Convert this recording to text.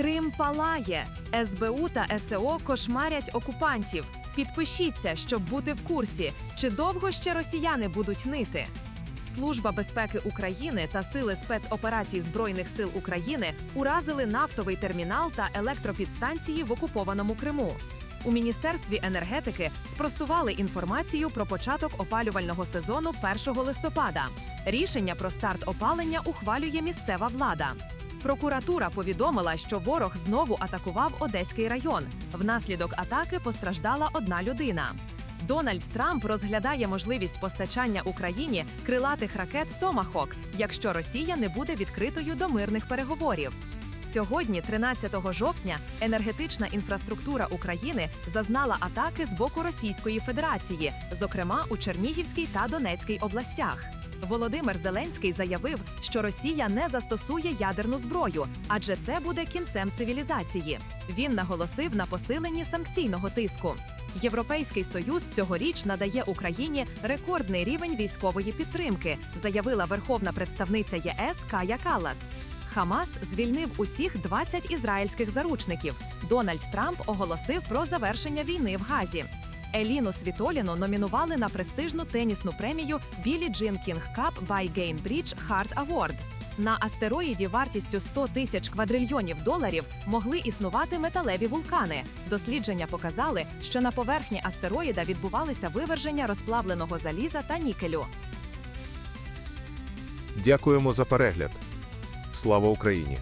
Крим палає. СБУ та СЕО кошмарять окупантів. Підпишіться, щоб бути в курсі, чи довго ще росіяни будуть нити. Служба безпеки України та сили спецоперацій Збройних сил України уразили нафтовий термінал та електропідстанції в окупованому Криму. У міністерстві енергетики спростували інформацію про початок опалювального сезону 1 листопада. Рішення про старт опалення ухвалює місцева влада. Прокуратура повідомила, що ворог знову атакував Одеський район. Внаслідок атаки постраждала одна людина. Дональд Трамп розглядає можливість постачання Україні крилатих ракет Томахок, якщо Росія не буде відкритою до мирних переговорів. Сьогодні, 13 жовтня, енергетична інфраструктура України зазнала атаки з боку Російської Федерації, зокрема у Чернігівській та Донецькій областях. Володимир Зеленський заявив, що Росія не застосує ядерну зброю, адже це буде кінцем цивілізації. Він наголосив на посиленні санкційного тиску. Європейський союз цьогоріч надає Україні рекордний рівень військової підтримки, заявила верховна представниця ЄС Кая Калласт. Хамас звільнив усіх 20 ізраїльських заручників. Дональд Трамп оголосив про завершення війни в Газі. Еліну Світоліну номінували на престижну тенісну премію Білі Джин Кінг Кап by Gainbridge Hard Award. На астероїді вартістю 100 тисяч квадрильйонів доларів могли існувати металеві вулкани. Дослідження показали, що на поверхні астероїда відбувалися виверження розплавленого заліза та нікелю. Дякуємо за перегляд. Слава Україні!